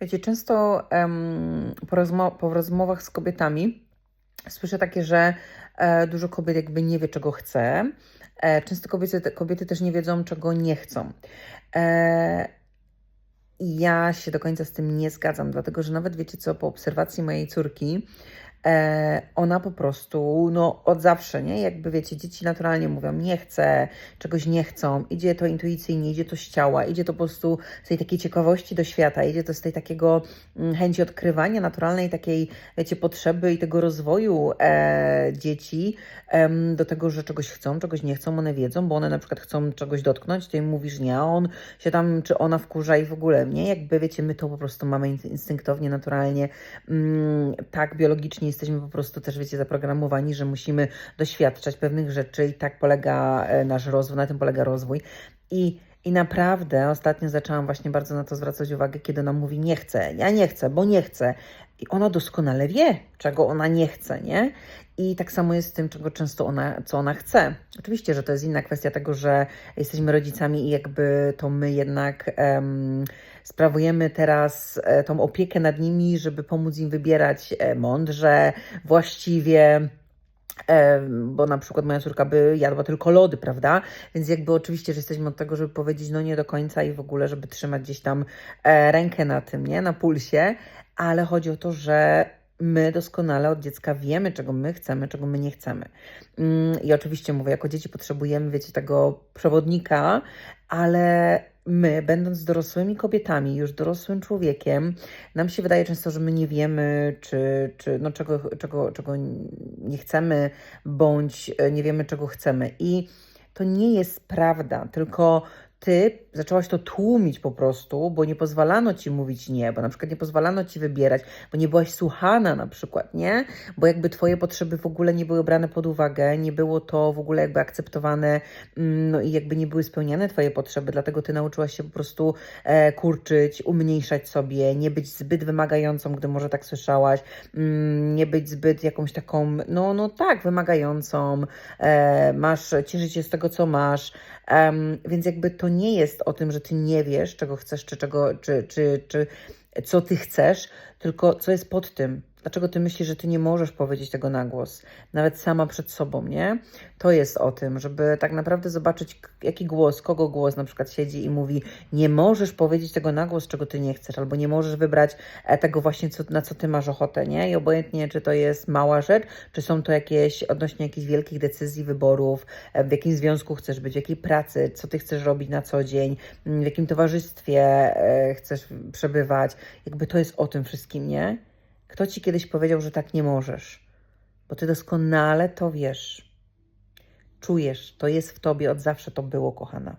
Wiecie, często po, rozmo- po rozmowach z kobietami słyszę takie, że e, dużo kobiet jakby nie wie, czego chce. E, często kobiety, kobiety też nie wiedzą, czego nie chcą. E, ja się do końca z tym nie zgadzam, dlatego że nawet wiecie co, po obserwacji mojej córki, ona po prostu, no od zawsze, nie? Jakby wiecie, dzieci naturalnie mówią, nie chcę, czegoś nie chcą, idzie to intuicyjnie, idzie to z ciała, idzie to po prostu z tej takiej ciekawości do świata, idzie to z tej takiego mm, chęci odkrywania naturalnej takiej, wiecie, potrzeby i tego rozwoju e, dzieci em, do tego, że czegoś chcą, czegoś nie chcą, one wiedzą, bo one na przykład chcą czegoś dotknąć, to im mówisz nie, a on się tam, czy ona wkurza i w ogóle nie, jakby wiecie, my to po prostu mamy in- instynktownie, naturalnie, mm, tak biologicznie jesteśmy po prostu też, wiecie, zaprogramowani, że musimy doświadczać pewnych rzeczy i tak polega e, nasz rozwój, na tym polega rozwój. I i naprawdę ostatnio zaczęłam właśnie bardzo na to zwracać uwagę, kiedy ona mówi nie chcę, ja nie chcę, bo nie chcę. I ona doskonale wie, czego ona nie chce, nie? I tak samo jest z tym, czego często ona, co ona chce. Oczywiście, że to jest inna kwestia tego, że jesteśmy rodzicami i jakby to my jednak em, sprawujemy teraz e, tą opiekę nad nimi, żeby pomóc im wybierać e, mądrze, właściwie. Bo na przykład moja córka by jadła tylko lody, prawda? Więc jakby oczywiście, że jesteśmy od tego, żeby powiedzieć no nie do końca i w ogóle, żeby trzymać gdzieś tam e, rękę na tym, nie? Na pulsie, ale chodzi o to, że my doskonale od dziecka wiemy, czego my chcemy, czego my nie chcemy. Mm, I oczywiście mówię, jako dzieci potrzebujemy, wiecie, tego przewodnika, ale my, będąc dorosłymi kobietami, już dorosłym człowiekiem, nam się wydaje często, że my nie wiemy, czy, czy no, czego, czego, czego nie chcemy, bądź e, nie wiemy, czego chcemy. I to nie jest prawda, tylko ty zaczęłaś to tłumić po prostu, bo nie pozwalano ci mówić nie, bo na przykład nie pozwalano ci wybierać, bo nie byłaś słuchana na przykład, nie? Bo jakby twoje potrzeby w ogóle nie były brane pod uwagę, nie było to w ogóle jakby akceptowane, mm, no i jakby nie były spełniane twoje potrzeby, dlatego ty nauczyłaś się po prostu e, kurczyć, umniejszać sobie, nie być zbyt wymagającą, gdy może tak słyszałaś, mm, nie być zbyt jakąś taką, no, no tak, wymagającą, e, masz cieszyć się z tego, co masz, więc jakby to nie jest o tym, że ty nie wiesz, czego chcesz, czy czego, czy, czy, czy co ty chcesz, tylko co jest pod tym. Dlaczego ty myślisz, że ty nie możesz powiedzieć tego na głos, nawet sama przed sobą, nie? To jest o tym, żeby tak naprawdę zobaczyć, jaki głos, kogo głos na przykład siedzi i mówi, nie możesz powiedzieć tego na głos, czego ty nie chcesz, albo nie możesz wybrać e, tego właśnie, co, na co ty masz ochotę, nie? I obojętnie, czy to jest mała rzecz, czy są to jakieś, odnośnie jakichś wielkich decyzji, wyborów, e, w jakim związku chcesz być, w jakiej pracy, co ty chcesz robić na co dzień, m, w jakim towarzystwie e, chcesz przebywać. Jakby to jest o tym wszystkim, nie? Kto ci kiedyś powiedział, że tak nie możesz? Bo ty doskonale to wiesz. Czujesz, to jest w tobie, od zawsze to było, kochana.